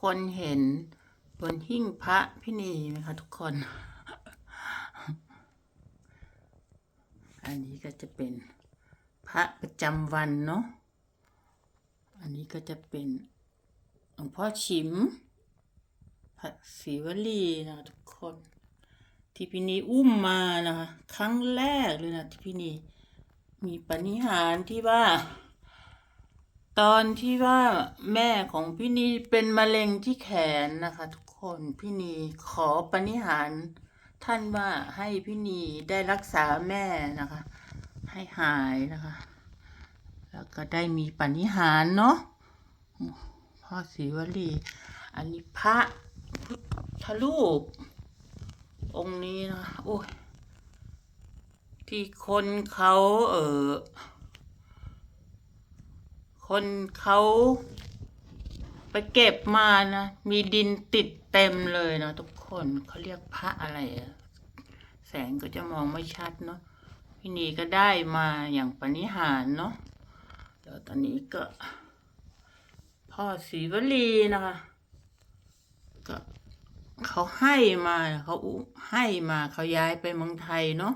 คนเห็นบนหิ้งพระพี่นีไหมคะทุกคน อันนี้ก็จะเป็นพระประจำวันเนาะ อันนี้ก็จะเป็นหลวงพ่อชิม พระศรีวลีนะทุกคน ที่พี่นีอุ้มมานะคะ ครั้งแรกเลยนะที่พี่นีมีปณิหารที่ว่า ตอนที่ว่าแม่ของพี่นีเป็นมะเร็งที่แขนนะคะ ทุกคนพี่นีขอปณิหารท่านว่าให้พี่นีได้รักษาแม่นะคะ ให้หายนะคะ แล้วก็ได้มีปณิหารเนาะพ่อศรีวลี อันนี้พระพุทธรูป องค์นี้นะโอ้ยที่คนเขาเออ คนเขาไปเก็บมานะ มีดินติดเต็มเลยนะทุกคนเขาเรียกพระอะไรอะแสงก็จะมองไม่ชัดเนาะพี่นีก็ได้มาอย่างปณิหารเนาะแล้วตอนนี้ก็ พ่อศรีวลีนะคะก็เขาให้มาเขาอุให้มาเขาย้ายไปเมืองไทยเนาะ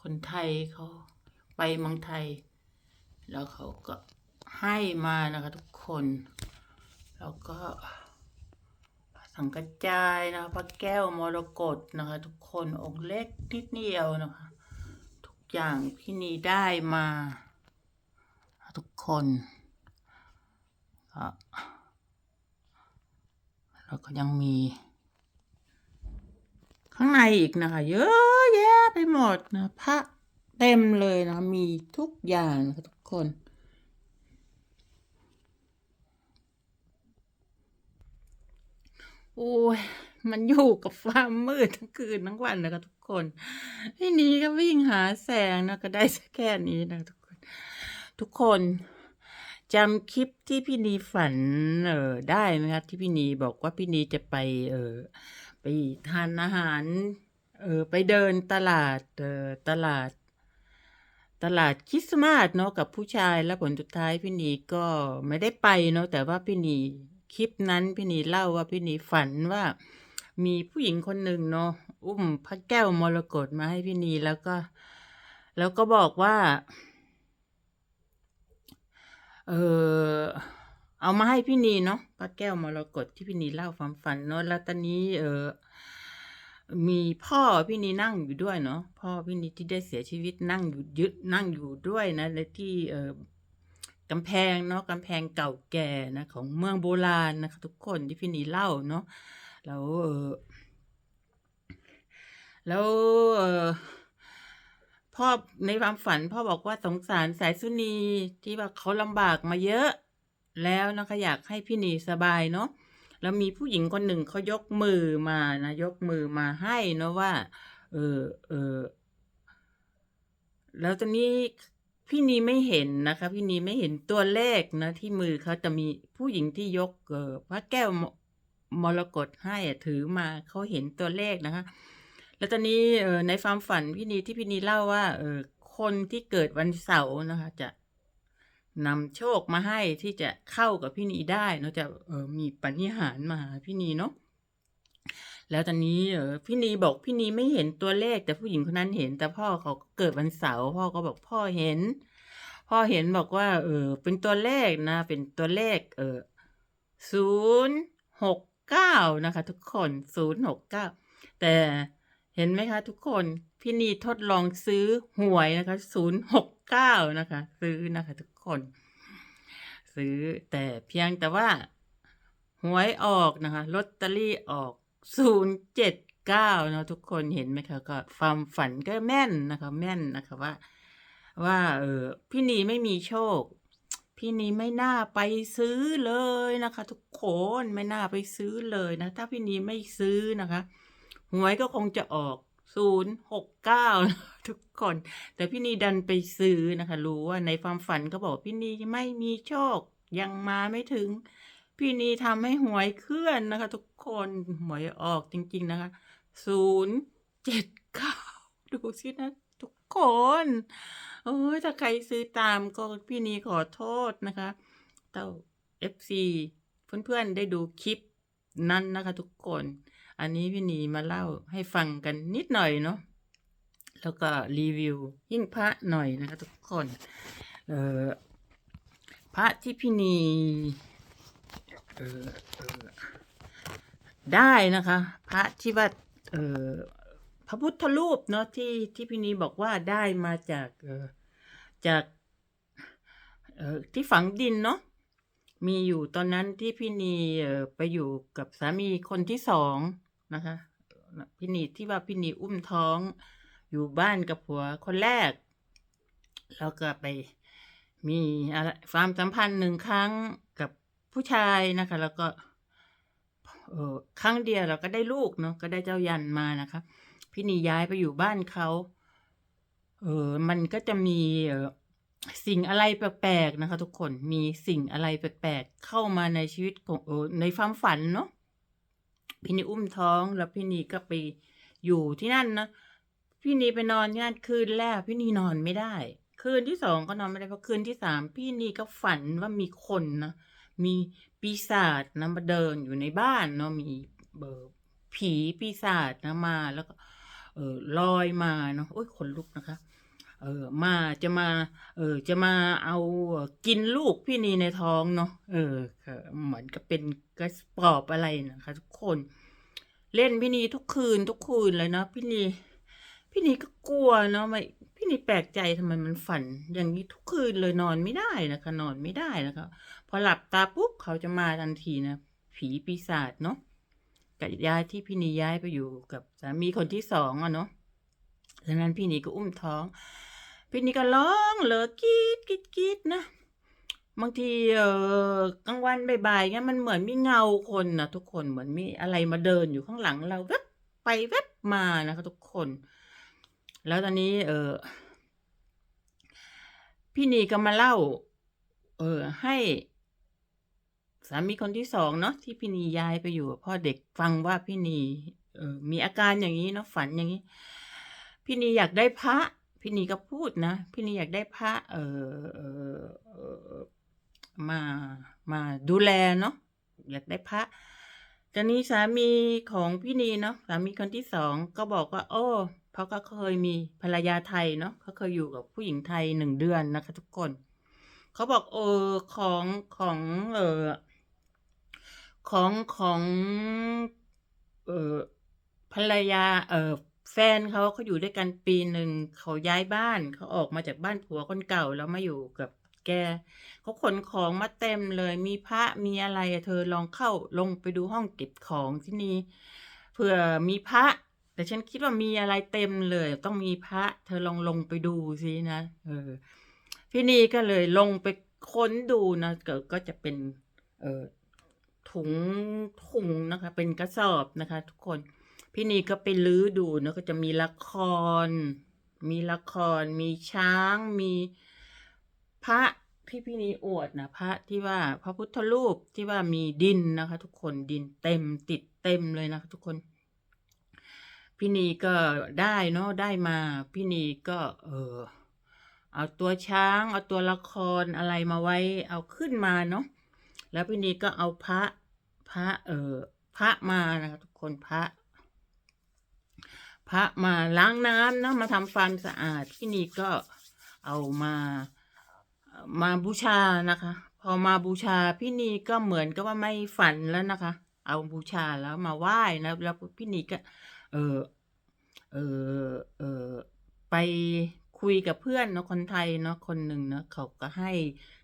คนไทยเขาไปเมืองไทย แล้วเขาก็ ให้มานะคะทุกคน แล้วก็สังกัจจายนะคะพระแก้วมรกตนะคะ ทุกคนองค์เล็กนิดเดียวนะคะ ทุกอย่างพี่นีได้มาทุกคนก็แล้วก็ยังมี ข้างในอีกนะคะ เยอะแยะไปหมดนะพระเต็มเลยนะมีทุกอย่างนะคะทุกคน โอ้ยมันอยู่กับความมืดทั้งคืนทั้งวันนะคะทุกคนพี่นี้ก็วิ่งหาแสงนะก็ได้แค่นี้นะทุกคน ทุกคนจำคลิปที่พี่นีฝัน เออได้ไหมคะที่พี่นีบอกว่าพี่นีจะไป เออไปทานอาหาร เออไปเดินตลาด เออตลาด ตลาดคริสต์มาสเนาะกับผู้ชายแล้วผลสุดท้ายพี่นีก็ไม่ได้ไปเนาะแต่ว่าพี่นี คลิปนั้นพี่หนีเล่าว่าพี่หนีฝันว่ามีผู้หญิงคนหนึ่งเนาะอุ้มพระแก้วมรกตมาให้พี่นีแล้วก็ แล้วก็บอกว่า เออเอามาให้พี่นีเนาะพระแก้วมรกตที่พี่นีเล่าความฝันเนาะแล้วตอนนี้เออมีพ่อพี่นีนั่งอยู่ด้วยเนาะพ่อพี่นีที่ได้เสียชีวิตนั่งอยู่ยึดนั่งอยู่ด้วยนะในที่เออ กำแพงเนาะกำแพงเก่าแก่นะของเมืองโบราณนะคะทุกคนที่พี่นีเล่าเนาะแล้วเออแล้วเออพ่อในความฝันพ่อบอกว่าสงสารสายสุนีที่ว่าเขาลำบากมาเยอะแล้วนะคะอยากให้พี่นีสบายเนาะแล้วมีผู้หญิงคนหนึ่งเขายกมือมานะยกมือมาให้เนาะว่า เออเออแล้วตอนนี้ พี่นีไม่เห็นนะคะ พี่นีไม่เห็นตัวเลขนะ ที่มือเขาจะมีผู้หญิงที่ยกเออพระแก้วมรกตให้ถือมาเขาเห็นตัวเลขนะคะ แล้วตอนนี้เออในความฝันพี่นีที่พี่นีเล่าว่าเออคนที่เกิดวันเสาร์นะคะ จะนำโชคมาให้ที่จะเข้ากับพี่นีได้เนาะจะเออมีปณิหารมาหาพี่นีเนาะ แล้วตอนนี้เออพี่นีบอกพี่นีไม่เห็นตัวเลข แต่ผู้หญิงคนนั้นเห็น แต่พ่อเขาเกิดวันเสาร์พ่อก็บอกพ่อเห็น พ่อเห็นบอกว่า เออ เป็นตัวเลขนะ เป็นตัวเลข เออศูนย์หกเก้านะคะ ทุกคนศูนย์หกเก้าแต่เห็นไหมคะ ทุกคนพี่นีทดลองซื้อหวยนะคะศูนย์หกเก้านะคะ ซื้อนะคะ ทุกคน ซื้อแต่เพียงแต่ว่าหวยออกนะคะลอตเตอรี่ออก ศูนย์เจ็ดเก้านะทุกคนเห็นไหมคะก็ความฝันก็แม่นนะคะ แม่นนะคะว่า ว่าเออพี่นีไม่มีโชค พี่นีไม่น่าไปซื้อเลยนะคะ ทุกคนไม่น่าไปซื้อเลยนะ ถ้าพี่นีไม่ซื้อนะคะหวยก็คงจะออกศูนย์หกเก้าทุกคน แต่พี่นีดันไปซื้อนะคะ รู้ว่าในความฝันก็บอกพี่นีไม่มีโชคยังมาไม่ถึง พี่นีทำให้หวยเคลื่อนนะคะ ทุกคนหวยออกจริง ๆ นะคะศูนย์เจ็ดเก้าดูสินะ ทุกคนโอ้ยถ้าใครซื้อตามก็พี่นีขอโทษนะคะเต้า FC เพื่อนๆได้ดูคลิปนั้นนะคะทุกคน อันนี้พี่นีมาเล่าให้ฟังกันนิดหน่อยเนาะแล้วก็รีวิวยิ่งพระหน่อยนะคะทุกคน เออพระที่พี่นี ออเออได้นะคะ พระที่ว่าเออพระพุทธรูปเนาะที่ที่พี่นีบอกว่าได้มาจากเออจากเออที่ฝังดินเนาะมีอยู่ตอนนั้นที่พี่นีไปอยู่กับสามีคนที่สองนะคะพี่นีที่ว่าพี่นีอุ้มท้องอยู่บ้านกับผัวคนแรก แล้วก็ไปมีอะไรความสัมพันธ์หนึ่งครั้งกับ ผู้ชายนะคะ แล้วก็เออครั้งเดียวเราก็ได้ลูกเนาะก็ได้เจ้ายันมานะคะ พี่นีย้ายไปอยู่บ้านเขาเออมันก็จะมีเออสิ่งอะไรแปลกๆนะคะ ทุกคนมีสิ่งอะไรแปลกๆเข้ามาในชีวิตของเออในความฝันเนาะพี่นีอุ้มท้องแล้วพี่นีก็ไปอยู่ที่นั่นนะพี่นีไปนอนที่นั่นคืนแรกพี่นีนอนไม่ได้ คืนที่สองก็นอนไม่ได้เพราะคืนที่สามพี่นีก็ฝันว่ามีคนนะ มีปีศาจนะมาเดินอยู่ในบ้านเนาะมีเบอผีปีศาจนะมาแล้วก็เออลอยมาเนาะโอ้ยขนลุกนะคะ เออมาจะมา เออจะมาเอากินลูกพี่นีในท้องเนาะเออเหมือนกับเป็นกระปอบอะไรนะคะ ทุกคน เล่นพี่นีทุกคืนทุกคืนเลยนะพี่นี พี่นีก็กลัวเนาะไม่พี่นีแปลกใจทำไมมันฝัน อย่างนี้ทุกคืนเลยนอนไม่ได้นะคะ นอนไม่ได้นะคะ พอหลับตาปุ๊บเขาจะมาทันทีนะ ผีปีศาจเนาะกับย้ายที่พี่นีย้ายไปอยู่กับสามีคนที่สองอะเนาะดังนั้นพี่นีก็อุ้มท้อง พี่นีก็ร้องเหลอกรีดกรีดกรีดนะบางทีเออกลางวันบ่ายๆเงี้ยมันเหมือนมีเงาคนนะทุกคนเหมือนมีอะไรมาเดินอยู่ข้างหลังเราแวบไปแวบมานะคะ ทุกคน แล้วตอนนี้ เออพี่นีก็มาเล่า เออ ให้สามีคนที่สองเนาะที่พี่นีย้ายไปอยู่พ่อเด็กฟังว่าพี่นีเออมีอาการอย่างนี้เนาะฝันอย่างนี้ พี่นีอยากได้พระ พี่นีก็พูดนะพี่นีอยากได้พระ เออเออเออมามาดูแลเนาะอยากได้พระตอนนี้สามีของพี่นีเนาะสามีคนที่สองก็บอกว่า โอ้ เขาะก็เคยมีภรรยาไทยเนาะเขาเคยอยู่กับผู้หญิงไทยหนึ่งเดือนนะคะ ทุกคน เขาบอกเออของของเออของของเออภรรยาเออแฟนเขาเขาอยู่ด้วยกันปีหนึ่งเขาย้ายบ้านเขาออกมาจากบ้านผัวคนเก่าแล้วมาอยู่กับแกเขาขนของมาเต็มเลยมีพระมีอะไรเธอลองเข้าลงไปดูห้องเก็บของที่นี่เผื่อมีพระ แต่ฉันคิดว่ามีอะไรเต็มเลย ต้องมีพระเธอลองลงไปดูสินะเออพี่นีก็เลยลงไปค้นดูนะก็ก็จะเป็น เออถุงถุงนะคะ เป็นกระสอบนะคะ ทุกคน พี่นีก็ไปลื้อดูนะก็จะมีละคร มีละคร มีช้าง มีพระที่พี่นีอวดนะพระที่ว่าพระพุทธรูปที่ว่ามีดินนะคะ ทุกคนดินเต็มติดเต็มเลยนะคะทุกคน พี่นีก็ได้เนาะได้มา พี่นีก็เออเอาตัวช้างเอาตัวละครอะไรมาไว้ เอาขึ้นมาเนาะแล้วพี่นีก็เอาพระพระเออพระมานะคะทุกคนพระพระมาล้างน้ำนะมาทำความสะอาดพี่นีก็เอามามาบูชานะคะ พอมาบูชาพี่นีก็เหมือนกับว่าไม่ฝันแล้วนะคะ เอาบูชาแล้วมาไหว้นะแล้วพี่นีก็ เออเออเออไปคุยกับเพื่อนเนาะคนไทยเนาะคนหนึ่งเนาะเขาก็ให้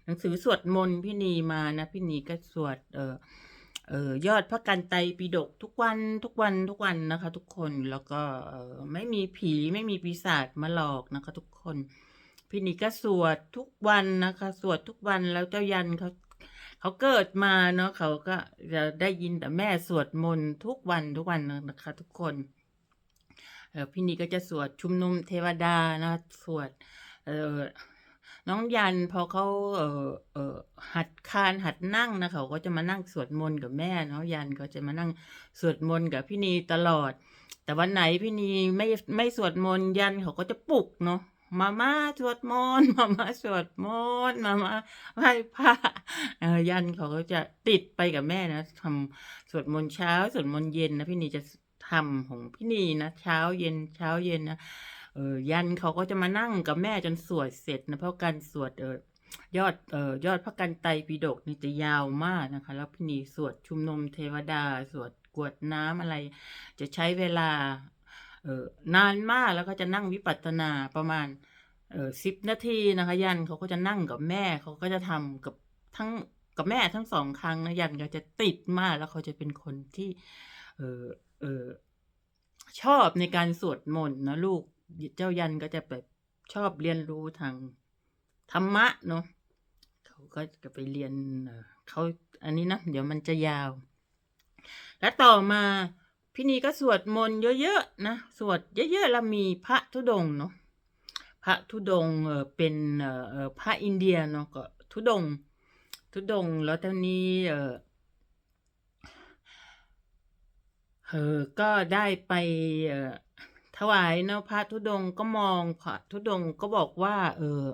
หนังสือสวดมนต์พี่นีมานะพี่นีก็สวดเออเออยอดพระกันไตปิฎกทุกวันทุกวันทุกวันนะคะ ทุกคนแล้วก็เออไม่มีผีไม่มีปีศาจมาหลอกนะคะ ทุกคน พี่นีก็สวดทุกวันนะคะ สวดทุกวันแล้วเจ้ายันเขาเขาเกิดมาเนาะเขาก็จะได้ยินแต่แม่สวดมนต์ทุกวันทุกวันนะคะ ทุกคน พี่นีก็จะสวดชุมนุมเทวดานะสวดเออน้องยันพอเขาเออเออหัดคานหัดนั่งนะเขาก็จะมานั่งสวดมนต์กับแม่เนาะยันก็จะมานั่งสวดมนต์กับพี่นีตลอด แต่วันไหนพี่นีไม่ไม่สวดมนต์ยันเขาก็จะปลุกเนาะมาม่าสวดมนต์มาม่าสวดมนต์มาม่าไหว้พระยันเขาก็จะติดไปกับแม่นะทำสวดมนต์เช้าสวดมนต์เย็นนะพี่นีจะ ทำของพี่นีนะเช้าเย็นเช้าเย็นนะเออยันเขาก็จะมานั่งกับแม่จนสวดเสร็จนะเพราะการสวดเออยอดเอ่อยอดพระกันไตปิฎกนี่จะยาวมากนะคะ แล้วพี่นีสวดชุมนุมเทวดา สวดกวดน้ำอะไร จะใช้เวลาเออนานมากแล้วก็จะนั่งวิปัสสนาประมาณเออสิบนาทีนะคะ ยันเขาก็จะนั่งกับแม่เขาก็จะทำกับทั้งกับแม่ทั้งสองครั้งนะยันก็จะติดมากแล้วเขาจะเป็นคนที่ เออ เออชอบในการสวดมนต์นะลูกเจ้ายันก็จะแบบชอบเรียนรู้ทางธรรมะเนาะเขาก็จะไปเรียนเขาอันนี้นะเดี๋ยวมันจะยาว แล้วต่อมาพี่นีก็สวดมนต์เยอะๆนะสวดเยอะๆแล้วมีพระธุดงเนาะพระธุดงเออเป็นเออพระอินเดียเนาะก็ธุดงธุดงแล้วตอนนี้เออ เออก็ได้ไปถวายเนาะพระธุดงค์ก็มองพระธุดงค์ก็บอกว่า เออ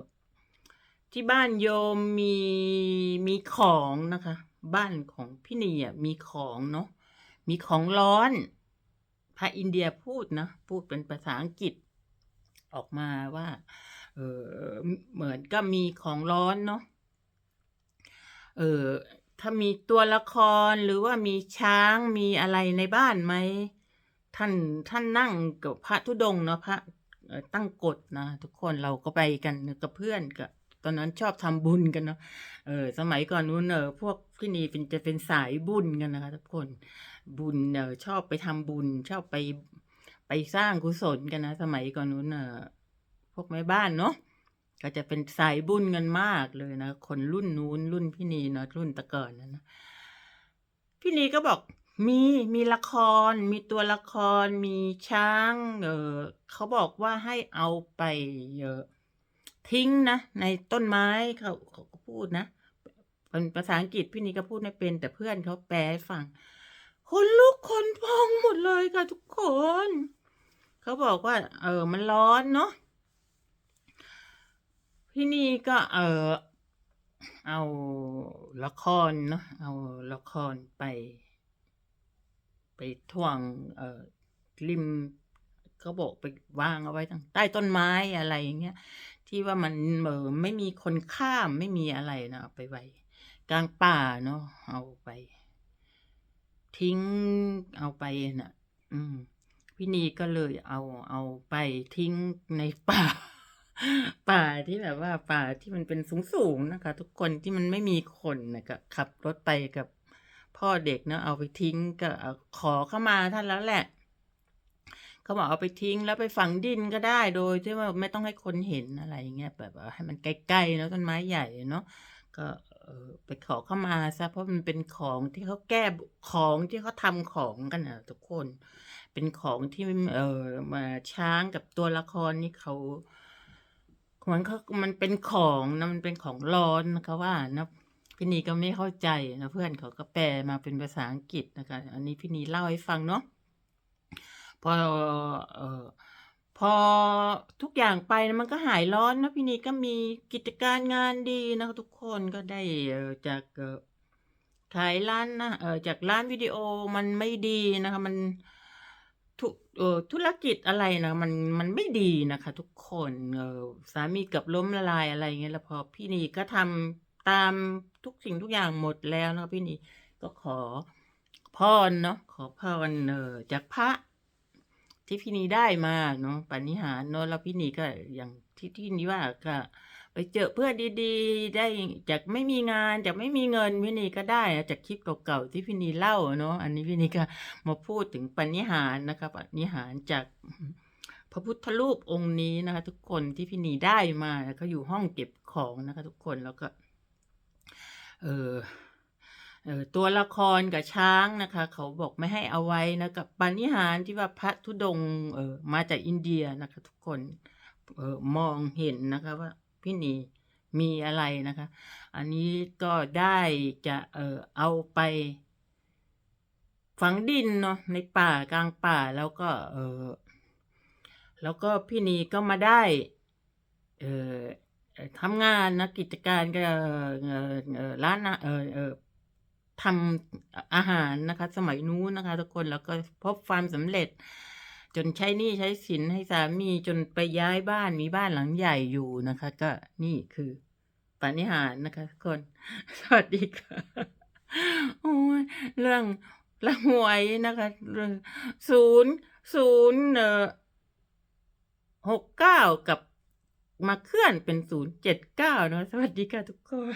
ที่บ้านโยมมีมีของนะคะ บ้านของพี่นีอะมีของเนาะมีของร้อน พระอินเดียพูดนะพูดเป็นภาษาอังกฤษออกมาว่า เออเหมือนก็มีของร้อนเนาะเออ ถ้ามีตัวละครหรือว่ามีช้างมีอะไรในบ้านไหม ท่านท่านนั่งกับพระธุดงเนาะพระตั้งกฎนะทุกคนเราก็ไปกันกับเพื่อนกับตอนนั้นชอบทำบุญกันเนาะเออสมัยก่อนนู้นเออพวกพี่นีเป็นจะเป็นสายบุญกันนะคะทุกคนบุญเออชอบไปทำบุญ ชอบไปไปสร้างกุศลกันนะ สมัยก่อนนู้นเออพวกแม่บ้านเนาะ ก็จะเป็นสายบุญกันมากเลยนะ คนรุ่นนู้นรุ่นพี่นีเนาะรุ่นตะเกินนั้นนะพี่นีก็บอกมีมีละคร มีตัวละคร มีช้าง เออเขาบอกว่าให้เอาไปเออทิ้งนะ ในต้นไม้เขาเขาก็พูดนะเป็นภาษาอังกฤษพี่นีก็พูดไม่เป็น แต่เพื่อนเขาแปลให้ฟังคนลุกคนพองหมดเลยค่ะทุกคน เขาบอกว่า เออ มันร้อนเนาะ พี่นีก็เออเอาละครเนาะเอาละครไป ไปถ่วงเอ่อริมเขาบอกไปวางเอาไว้ตั้งใต้ต้นไม้อะไรอย่างเงี้ยที่ว่ามันเออไม่มีคนข้ามไม่มีอะไรนะเอาไปไว้กลางป่าเนาะเอาไป ทิ้งเอาไปน่ะ อืมพี่นีก็เลยเอาเอาไปทิ้งในป่า ป่าที่แบบว่าป่าที่มันเป็นสูงๆนะคะ ทุกคนที่มันไม่มีคนนะก็ขับรถไปกับพ่อเด็กเนาะเอาไปทิ้งก็ขอเข้ามาท่านแล้วแหละเขาบอกเอาไปทิ้งแล้วไปฝังดินก็ได้โดยที่ว่าไม่ต้องให้คนเห็นอะไรอย่างเงี้ยแบบให้มันใกล้ๆเนาะต้นไม้ใหญ่เนาะก็ไปขอเข้ามาซะเพราะมันเป็นของที่เขาแก้ของที่เขาทำของกันนะทุกคน เป็นของที่เออมาช้างกับตัวละครนี่เขา มือนเขามันเป็นของนะมันเป็นของร้อนนะคะว่านะพี่นีก็ไม่เข้าใจนะเพื่อนเขาก็แปลมาเป็นภาษาอังกฤษนะคะ อันนี้พี่นีเล่าให้ฟังเนาะพอเออพอทุกอย่างไปนะมันก็หายร้อนนะพี่นีก็มีกิจการงานดีนะคะทุกคนก็ได้เออจากเออขายร้านนะเออจากร้านวิดีโอมันไม่ดีนะคะมัน เออธุรกิจอะไรนะมันมันไม่ดีนะคะ ทุกคนเออสามีเกับล้มละลายอะไรเงี้ยแล้วพอพี่นีก็ทำตามทุกสิ่งทุกอย่างหมดแล้วนะพี่นีก็ขอพรเนาะขอพรเออจากพระที่พี่นีได้มาเนาะปานิหารเนาะแล้วพี่นีก็อย่างที่ที่นี้ว่าก็ ไปเจอเพื่อนดีๆ ได้จากไม่มีงานจากไม่มีเงินพี่นีก็ได้จากคลิปเก่าๆที่พี่นีเล่าเนาะอันนี้พี่นีก็มาพูดถึงปานิหารนะคะปานิหารจากพระพุทธรูปองค์นี้นะคะ ทุกคนที่พี่นีได้มาเขาอยู่ห้องเก็บของนะคะ ทุกคนแล้วก็ เออเออตัวละครกับช้างนะคะ เขาบอกไม่ให้เอาไว้นะกับปาณิหารที่ว่าพระธุดงเออมาจากอินเดียนะคะ ทุกคนเออมองเห็นนะคะว่า พี่นีมีอะไรนะคะ อันนี้ก็ได้จะเออเอาไป ฝังดินเนาะในป่ากลางป่าแล้วก็ เออแล้วก็พี่นีก็มาได้ เออทำงานนะกิจการก็เออเออร้านเออเออทำอาหารนะคะ สมัยนู้นนะคะ ทุกคนแล้วก็พบความสำเร็จ จนใช้หนี้ใช้สินให้สามีจนไปย้ายบ้านมีบ้านหลังใหญ่อยู่นะคะ ก็นี่คือปาฏิหารนะคะทุกคน สวัสดีค่ะโอ้ยเรื่องเรื่องหวยนะคะเรื่องศูนย์ศูนย์เอ่อหกเก้ากับมาเคลื่อนเป็นศูนย์เจ็ดเก้านะสวัสดีค่ะทุกคน